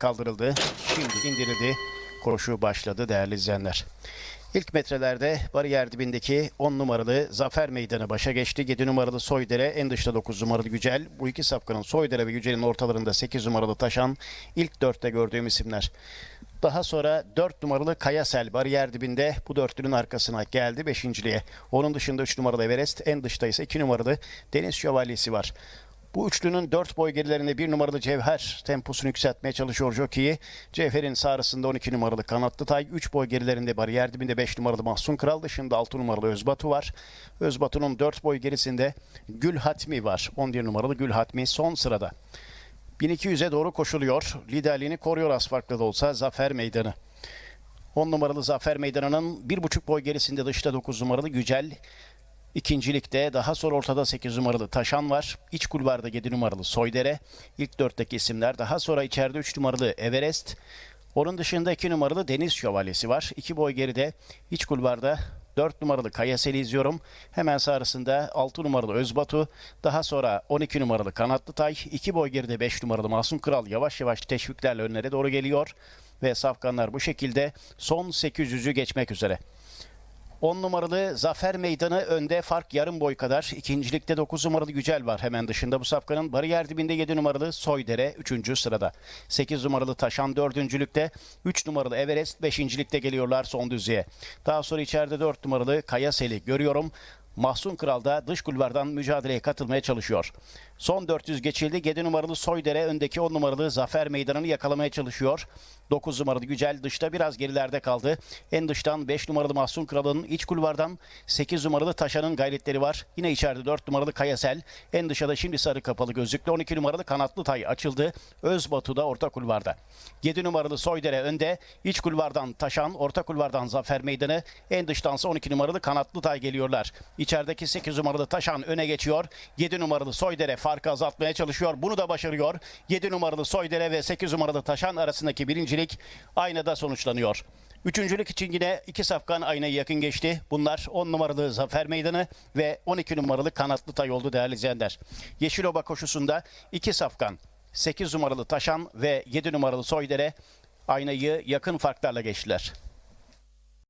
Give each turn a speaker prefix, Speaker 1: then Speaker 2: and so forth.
Speaker 1: kaldırıldı. Şimdi indirildi. Koşu başladı değerli izleyenler. İlk metrelerde bariyer dibindeki 10 numaralı Zafer Meydanı başa geçti. 7 numaralı Soydere, en dışta 9 numaralı Gücel. Bu iki safkanın Soydere ve Gücel'in ortalarında 8 numaralı Taşan. ilk dörtte gördüğüm isimler. Daha sonra 4 numaralı Kayasel bariyer dibinde bu dörtlünün arkasına geldi 5.liğe. Onun dışında 3 numaralı Everest, en dışta ise 2 numaralı Deniz Şövalyesi var. Bu üçlünün dört boy gerilerinde bir numaralı Cevher temposunu yükseltmeye çalışıyor jockey'i. Cevher'in sağrısında 12 numaralı Kanatlı Tay. 3 boy gerilerinde bariyer dibinde 5 numaralı Mahsun Kral. Dışında 6 numaralı Özbatu var. Özbatu'nun 4 boy gerisinde Gül Hatmi var. 11 numaralı Gül Hatmi son sırada. 1200'e doğru koşuluyor. Liderliğini koruyor az farklı da olsa Zafer Meydanı. 10 numaralı Zafer Meydanı'nın 1,5 boy gerisinde dışta 9 numaralı Gücel. İkincilikte daha sonra ortada 8 numaralı Taşan var. İç kulvarda 7 numaralı Soydere. İlk dörtteki isimler. Daha sonra içeride 3 numaralı Everest. Onun dışında 2 numaralı Deniz Şövalyesi var. 2 boy geride iç kulvarda 4 numaralı Kayaseli izliyorum. Hemen sağrısında 6 numaralı Özbatu. Daha sonra 12 numaralı Kanatlı Tay. 2 boy geride 5 numaralı Masum Kral yavaş yavaş teşviklerle önlere doğru geliyor. Ve safkanlar bu şekilde son 800'ü geçmek üzere. 10 numaralı Zafer Meydanı önde fark yarım boy kadar. İkincilikte 9 numaralı Gücel var hemen dışında bu safkanın. Bariyer dibinde 7 numaralı Soydere 3. sırada. 8 numaralı Taşan 4. lükte. 3 numaralı Everest 5. ligde geliyorlar son düzlüğe. Daha sonra içeride 4 numaralı Kayaseli görüyorum. Mahsun Kral da dış kulvardan mücadeleye katılmaya çalışıyor. Son 400 geçildi. 7 numaralı Soydere öndeki 10 numaralı Zafer Meydanı'nı yakalamaya çalışıyor. 9 numaralı Gücel dışta biraz gerilerde kaldı. En dıştan 5 numaralı Mahsun Kral'ın iç kulvardan 8 numaralı Taşan'ın gayretleri var. Yine içeride 4 numaralı Kayasel. En dışarıda şimdi sarı kapalı gözlüklü 12 numaralı Kanatlı Tay açıldı. Özbatu da orta kulvarda. 7 numaralı Soydere önde. İç kulvardan Taşan, orta kulvardan Zafer Meydanı. En dıştansa 12 numaralı Kanatlı Tay geliyorlar. İçerideki 8 numaralı Taşan öne geçiyor. 7 numaralı Soydere farkı azaltmaya çalışıyor. Bunu da başarıyor. 7 numaralı Soydere ve 8 numaralı Taşan arasındaki birincilik aynada sonuçlanıyor. Üçüncülük için yine iki safkan aynaya yakın geçti. Bunlar 10 numaralı Zafer Meydanı ve 12 numaralı Kanatlı Tay oldu değerli izleyenler. Yeşiloba koşusunda iki safkan 8 numaralı Taşan ve 7 numaralı Soydere aynayı yakın farklarla geçtiler.